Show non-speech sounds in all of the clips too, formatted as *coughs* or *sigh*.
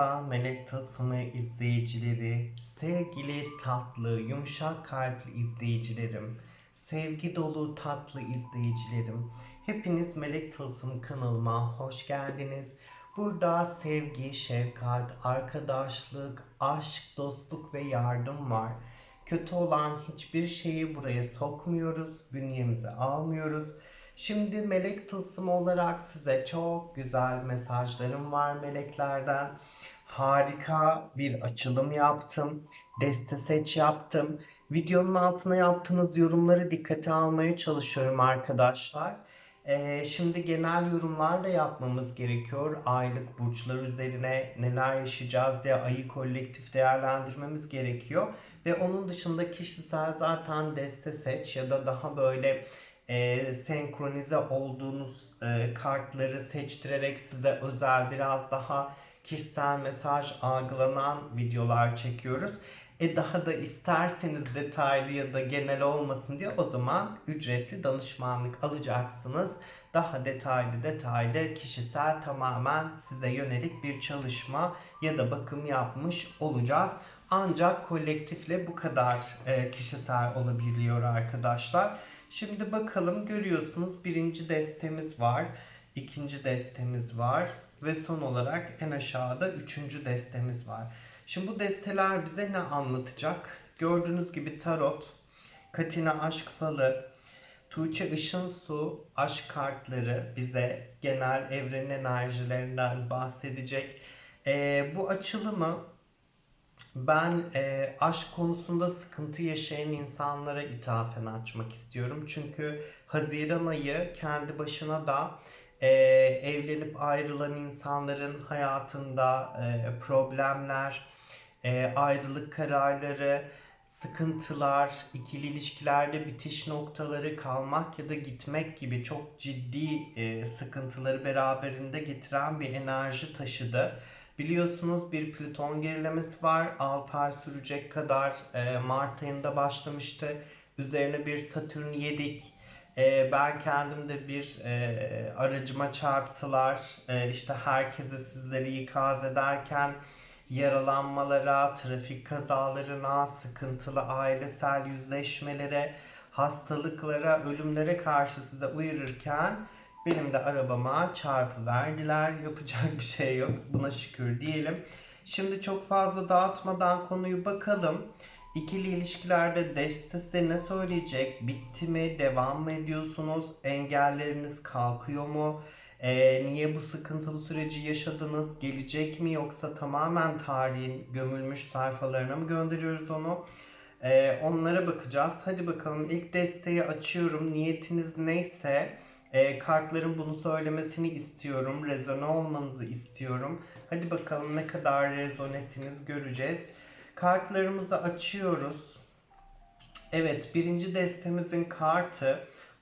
Merhaba Melek Tasımı izleyicileri, sevgili tatlı, yumuşak kalpli izleyicilerim, sevgi dolu tatlı izleyicilerim. Hepiniz Melek Tılsım kanalıma hoş geldiniz. Burada sevgi, şefkat, arkadaşlık, aşk, dostluk ve yardım var. Kötü olan hiçbir şeyi buraya sokmuyoruz, bünyemize almıyoruz. Şimdi melek tılsımı olarak size çok güzel mesajlarım var meleklerden. Harika bir açılım yaptım. Deste seç yaptım. Videonun altına yaptığınız yorumları dikkate almaya çalışıyorum arkadaşlar. Ee, şimdi genel yorumlar da yapmamız gerekiyor. Aylık burçlar üzerine neler yaşayacağız diye ayı kolektif değerlendirmemiz gerekiyor. Ve onun dışında kişisel zaten deste seç ya da daha böyle e, senkronize olduğunuz e, kartları seçtirerek size özel biraz daha kişisel mesaj algılanan videolar çekiyoruz. E daha da isterseniz detaylı ya da genel olmasın diye o zaman ücretli danışmanlık alacaksınız. Daha detaylı detaylı kişisel tamamen size yönelik bir çalışma ya da bakım yapmış olacağız. Ancak kolektifle bu kadar e, kişisel olabiliyor arkadaşlar. Şimdi bakalım görüyorsunuz birinci destemiz var. ikinci destemiz var. Ve son olarak en aşağıda üçüncü destemiz var. Şimdi bu desteler bize ne anlatacak? Gördüğünüz gibi tarot, Katina aşk falı, Tuğçe Işın Su aşk kartları bize genel evrenin enerjilerinden bahsedecek. Ee, bu açılımı ben e, aşk konusunda sıkıntı yaşayan insanlara ithafen açmak istiyorum. Çünkü Haziran ayı kendi başına da e, evlenip ayrılan insanların hayatında e, problemler, e, ayrılık kararları, sıkıntılar, ikili ilişkilerde bitiş noktaları, kalmak ya da gitmek gibi çok ciddi e, sıkıntıları beraberinde getiren bir enerji taşıdı. Biliyorsunuz bir Plüton gerilemesi var. 6 ay sürecek kadar e, Mart ayında başlamıştı. Üzerine bir Satürn yedik. E, ben kendim de bir e, aracıma çarptılar. E, işte herkese sizleri ikaz ederken yaralanmalara, trafik kazalarına, sıkıntılı ailesel yüzleşmelere, hastalıklara, ölümlere karşı size uyarırken benim de arabama çarpı verdiler. Yapacak bir şey yok. Buna şükür diyelim. Şimdi çok fazla dağıtmadan konuyu bakalım. İkili ilişkilerde deste size ne söyleyecek? Bitti mi? Devam mı ediyorsunuz? Engelleriniz kalkıyor mu? Ee, niye bu sıkıntılı süreci yaşadınız? Gelecek mi yoksa tamamen tarihin gömülmüş sayfalarına mı gönderiyoruz onu? Ee, onlara bakacağız. Hadi bakalım ilk desteği açıyorum. Niyetiniz neyse e, kartların bunu söylemesini istiyorum. Rezone olmanızı istiyorum. Hadi bakalım ne kadar rezonesiniz göreceğiz. Kartlarımızı açıyoruz. Evet birinci destemizin kartı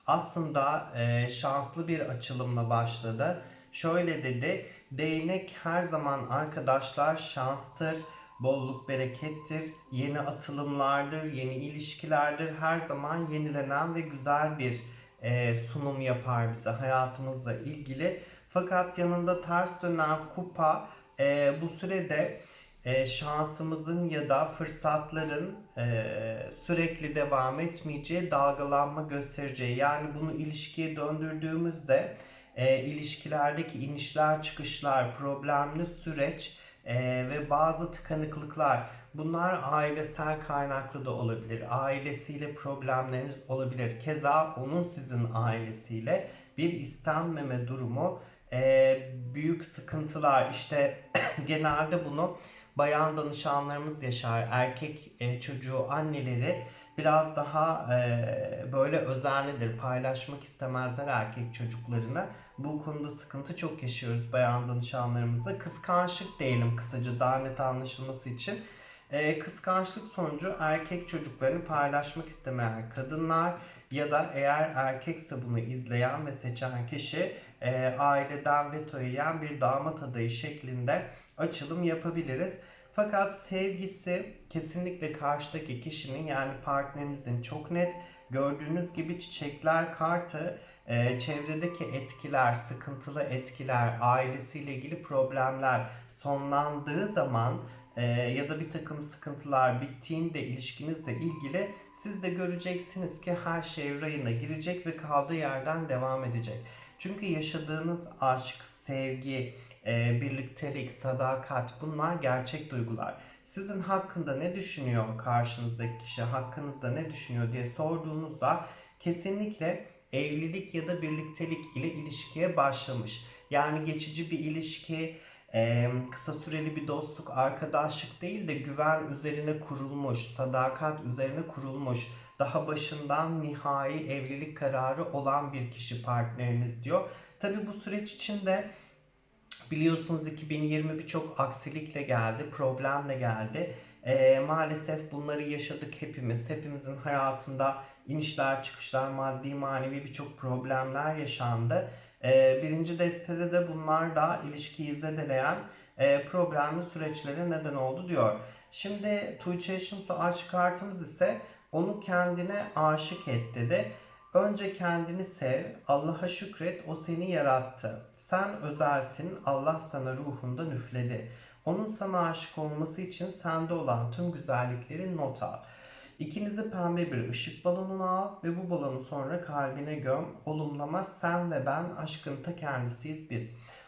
aslında e, şanslı bir açılımla başladı. Şöyle dedi. Değnek her zaman arkadaşlar şanstır, bolluk berekettir, yeni atılımlardır, yeni ilişkilerdir. Her zaman yenilenen ve güzel bir e, sunum yapar bize hayatımızla ilgili. Fakat yanında ters dönen kupa e, bu sürede e, şansımızın ya da fırsatların sürekli devam etmeyeceği dalgalanma göstereceği. Yani bunu ilişkiye döndürdüğümüzde ilişkilerdeki inişler çıkışlar, problemli süreç ve bazı tıkanıklıklar bunlar ailesel kaynaklı da olabilir. Ailesiyle problemleriniz olabilir. Keza onun sizin ailesiyle bir istenmeme durumu e, büyük sıkıntılar işte *clears throat* genelde bunu bayan danışanlarımız yaşar. Erkek e, çocuğu anneleri biraz daha e, böyle özenlidir. Paylaşmak istemezler erkek çocuklarını. Bu konuda sıkıntı çok yaşıyoruz bayan danışanlarımızla. Kıskançlık diyelim kısaca daha net anlaşılması için. E, kıskançlık sonucu erkek çocuklarını paylaşmak istemeyen kadınlar ya da eğer erkekse bunu izleyen ve seçen kişi e, aileden veto yiyen bir damat adayı şeklinde açılım yapabiliriz. Fakat sevgisi kesinlikle karşıdaki kişinin yani partnerinizin çok net. Gördüğünüz gibi çiçekler kartı e, çevredeki etkiler, sıkıntılı etkiler, ailesiyle ilgili problemler, sonlandığı zaman e, ya da bir takım sıkıntılar bittiğinde ilişkinizle ilgili siz de göreceksiniz ki her şey rayına girecek ve kaldığı yerden devam edecek. Çünkü yaşadığınız aşk, sevgi, e, birliktelik, sadakat bunlar gerçek duygular. Sizin hakkında ne düşünüyor karşınızdaki kişi, hakkınızda ne düşünüyor diye sorduğunuzda kesinlikle evlilik ya da birliktelik ile ilişkiye başlamış. Yani geçici bir ilişki, e, kısa süreli bir dostluk, arkadaşlık değil de güven üzerine kurulmuş, sadakat üzerine kurulmuş, daha başından nihai evlilik kararı olan bir kişi partneriniz diyor. Tabi bu süreç içinde biliyorsunuz 2020 birçok aksilikle geldi, problemle geldi. E, maalesef bunları yaşadık hepimiz. Hepimizin hayatında inişler çıkışlar, maddi manevi birçok problemler yaşandı. E, birinci destede de bunlar da ilişkiyi zedeleyen e, problemli süreçlere neden oldu diyor. Şimdi Tuğçe Yaşımsu aşk kartımız ise onu kendine aşık et dedi. Önce kendini sev, Allah'a şükret, o seni yarattı. Sen özelsin, Allah sana ruhunda nüfledi. Onun sana aşık olması için sende olan tüm güzellikleri not al. İkinizi pembe bir ışık balonuna al ve bu balonu sonra kalbine göm. Olumlama sen ve ben aşkın ta kendisiyiz biz.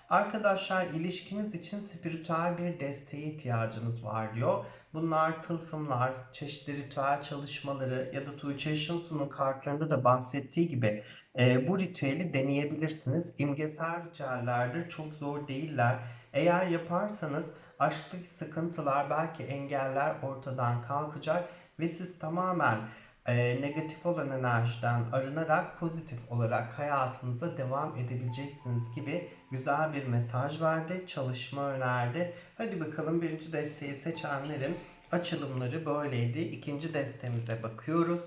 Arkadaşlar ilişkiniz için spiritüel bir desteğe ihtiyacınız var diyor. Bunlar tılsımlar, çeşitli ritüel çalışmaları ya da Tuğçe Işılsu'nun kartlarında da bahsettiği gibi e, bu ritüeli deneyebilirsiniz. İmgesel ritüellerdir, çok zor değiller. Eğer yaparsanız aşktaki sıkıntılar belki engeller ortadan kalkacak ve siz tamamen e, negatif olan enerjiden arınarak pozitif olarak hayatınıza devam edebileceksiniz gibi güzel bir mesaj verdi, çalışma önerdi. Hadi bakalım birinci desteği seçenlerin açılımları böyleydi. İkinci destemize bakıyoruz.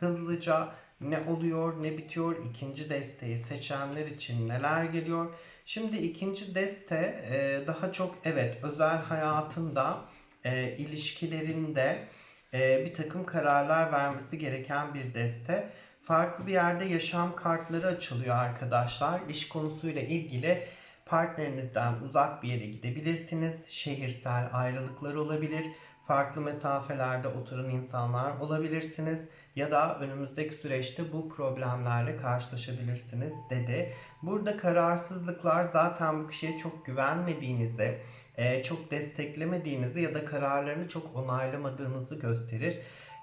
Hızlıca ne oluyor, ne bitiyor, ikinci desteği seçenler için neler geliyor. Şimdi ikinci deste e, daha çok evet özel hayatında, e, ilişkilerinde, e, bir takım kararlar vermesi gereken bir deste. Farklı bir yerde yaşam kartları açılıyor arkadaşlar. İş konusuyla ilgili partnerinizden uzak bir yere gidebilirsiniz. Şehirsel ayrılıklar olabilir. Farklı mesafelerde oturan insanlar olabilirsiniz ya da önümüzdeki süreçte bu problemlerle karşılaşabilirsiniz dedi. Burada kararsızlıklar zaten bu kişiye çok güvenmediğinizi, e, çok desteklemediğinizi ya da kararlarını çok onaylamadığınızı gösterir.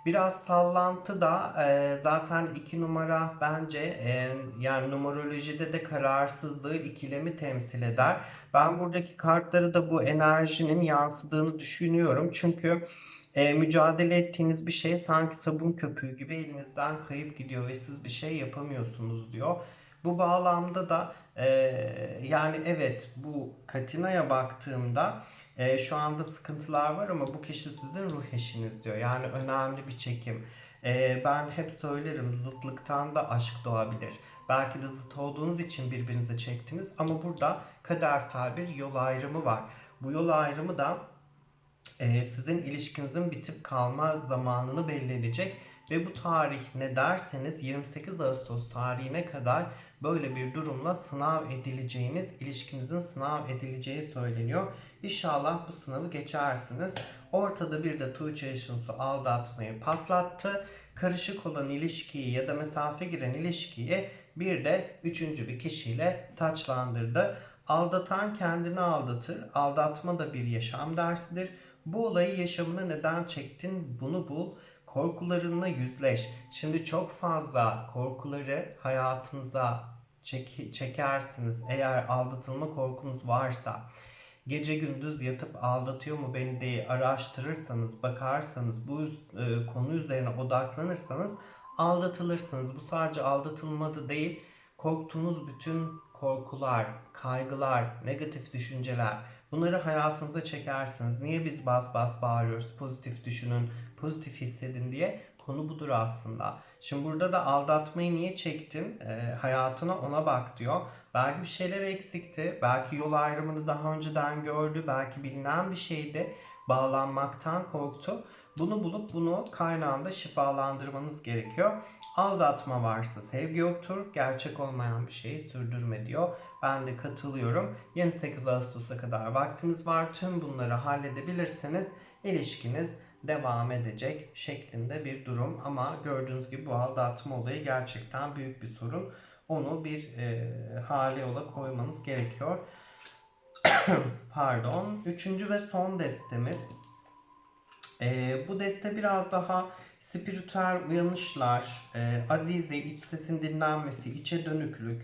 Biraz sallantı da e, zaten iki numara bence e, yani numerolojide de kararsızlığı ikilemi temsil eder. Ben buradaki kartları da bu enerjinin yansıdığını düşünüyorum. Çünkü e, mücadele ettiğiniz bir şey sanki sabun köpüğü gibi elinizden kayıp gidiyor ve siz bir şey yapamıyorsunuz diyor. Bu bağlamda da e, yani evet bu Katina'ya baktığımda e, şu anda sıkıntılar var ama bu kişi sizin ruh eşiniz diyor. Yani önemli bir çekim. E, ben hep söylerim zıtlıktan da aşk doğabilir. Belki de zıt olduğunuz için birbirinize çektiniz ama burada kadersel bir yol ayrımı var. Bu yol ayrımı da e, sizin ilişkinizin bitip kalma zamanını belli edecek. Ve bu tarih ne derseniz 28 Ağustos tarihine kadar böyle bir durumla sınav edileceğiniz, ilişkinizin sınav edileceği söyleniyor. İnşallah bu sınavı geçersiniz. Ortada bir de Tuğçe Işınsu aldatmayı patlattı. Karışık olan ilişkiyi ya da mesafe giren ilişkiyi bir de üçüncü bir kişiyle taçlandırdı. Aldatan kendini aldatır. Aldatma da bir yaşam dersidir. Bu olayı yaşamına neden çektin bunu bul. Korkularınla yüzleş. Şimdi çok fazla korkuları hayatınıza çek çekersiniz. Eğer aldatılma korkunuz varsa gece gündüz yatıp aldatıyor mu beni diye araştırırsanız, bakarsanız, bu e, konu üzerine odaklanırsanız aldatılırsınız. Bu sadece aldatılmadı değil, korktuğunuz bütün korkular, kaygılar, negatif düşünceler bunları hayatınıza çekersiniz. Niye biz bas bas bağırıyoruz? Pozitif düşünün, pozitif hissedin diye. Konu budur aslında. Şimdi burada da aldatmayı niye çektin? E, hayatına ona bak diyor. Belki bir şeyler eksikti. Belki yol ayrımını daha önceden gördü. Belki bilinen bir şeydi. Bağlanmaktan korktu. Bunu bulup bunu kaynağında şifalandırmanız gerekiyor. Aldatma varsa sevgi yoktur. Gerçek olmayan bir şeyi sürdürme diyor. Ben de katılıyorum. 28 Ağustos'a kadar vaktiniz var. Tüm bunları halledebilirseniz ilişkiniz devam edecek şeklinde bir durum. Ama gördüğünüz gibi bu aldatma olayı gerçekten büyük bir sorun. Onu bir e, hale yola koymanız gerekiyor. *coughs* Pardon. Üçüncü ve son destemiz. E, bu deste biraz daha spiritüel uyanışlar, e, azize, iç sesin dinlenmesi, içe dönüklük,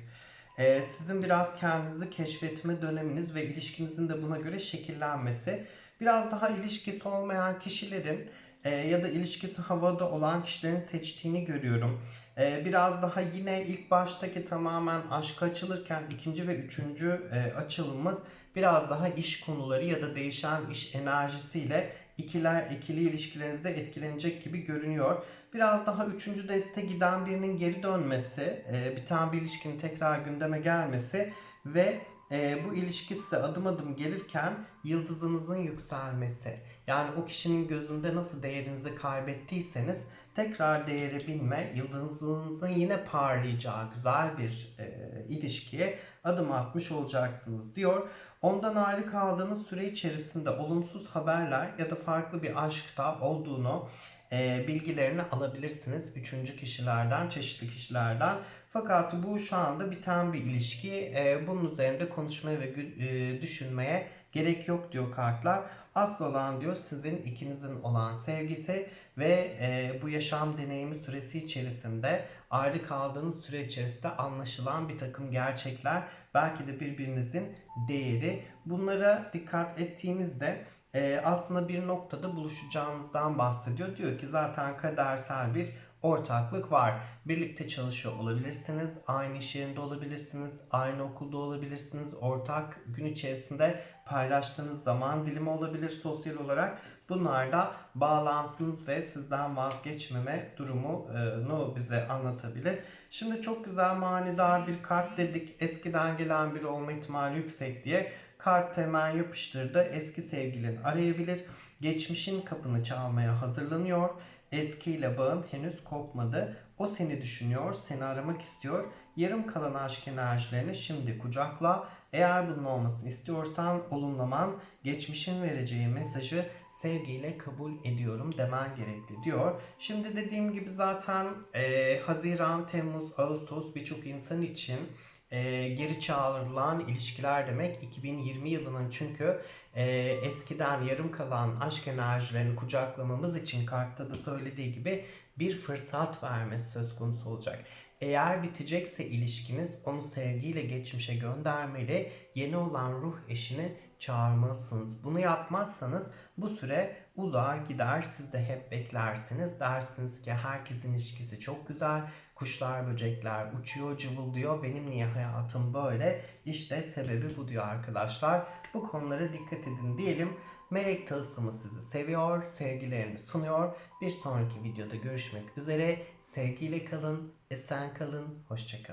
e, sizin biraz kendinizi keşfetme döneminiz ve ilişkinizin de buna göre şekillenmesi. Biraz daha ilişkisi olmayan kişilerin e, ya da ilişkisi havada olan kişilerin seçtiğini görüyorum. E, biraz daha yine ilk baştaki tamamen aşka açılırken ikinci ve üçüncü e, açılımımız biraz daha iş konuları ya da değişen iş enerjisiyle ikiler ikili ilişkilerinizde etkilenecek gibi görünüyor. Biraz daha üçüncü deste giden birinin geri dönmesi, e, biten bir ilişkinin tekrar gündeme gelmesi ve e, bu ilişki size adım adım gelirken yıldızınızın yükselmesi. Yani o kişinin gözünde nasıl değerinizi kaybettiyseniz tekrar değeri bilme, yıldızınızın yine parlayacağı güzel bir e, ilişkiye adım atmış olacaksınız diyor. Ondan ayrı kaldığınız süre içerisinde olumsuz haberler ya da farklı bir aşkta olduğunu e, bilgilerini alabilirsiniz. Üçüncü kişilerden, çeşitli kişilerden. Fakat bu şu anda biten bir ilişki. E, bunun üzerinde konuşmaya ve e, düşünmeye gerek yok diyor kartlar. Asıl olan diyor sizin ikinizin olan sevgisi ve e, bu yaşam deneyimi süresi içerisinde ayrı kaldığınız süre içerisinde anlaşılan bir takım gerçekler belki de birbirinizin değeri. Bunlara dikkat ettiğinizde e, aslında bir noktada buluşacağınızdan bahsediyor. Diyor ki zaten kadersel bir ortaklık var. Birlikte çalışıyor olabilirsiniz, aynı iş yerinde olabilirsiniz, aynı okulda olabilirsiniz, ortak gün içerisinde paylaştığınız zaman dilimi olabilir sosyal olarak. Bunlar da bağlantınız ve sizden vazgeçmeme durumunu bize anlatabilir. Şimdi çok güzel manidar bir kart dedik. Eskiden gelen biri olma ihtimali yüksek diye. Kart hemen yapıştırdı. Eski sevgilin arayabilir. Geçmişin kapını çalmaya hazırlanıyor. Eskiyle bağın henüz kopmadı. O seni düşünüyor, seni aramak istiyor. Yarım kalan aşk enerjilerini şimdi kucakla. Eğer bunun olmasını istiyorsan olumlaman, geçmişin vereceği mesajı sevgiyle kabul ediyorum demen gerekli diyor. Şimdi dediğim gibi zaten e, Haziran, Temmuz, Ağustos birçok insan için e, geri çağrılan ilişkiler demek 2020 yılının çünkü e, eskiden yarım kalan aşk enerjilerini kucaklamamız için kartta da söylediği gibi bir fırsat vermesi söz konusu olacak. Eğer bitecekse ilişkiniz onu sevgiyle geçmişe göndermeli, yeni olan ruh eşini çağırmalısınız. Bunu yapmazsanız bu süre uzar gider siz de hep beklersiniz. Dersiniz ki herkesin ilişkisi çok güzel. Kuşlar böcekler uçuyor cıvıldıyor. Benim niye hayatım böyle? İşte sebebi bu diyor arkadaşlar. Bu konulara dikkat edin diyelim. Melek tılsımı sizi seviyor, sevgilerini sunuyor. Bir sonraki videoda görüşmek üzere. Sevgiyle kalın, esen kalın, hoşçakalın.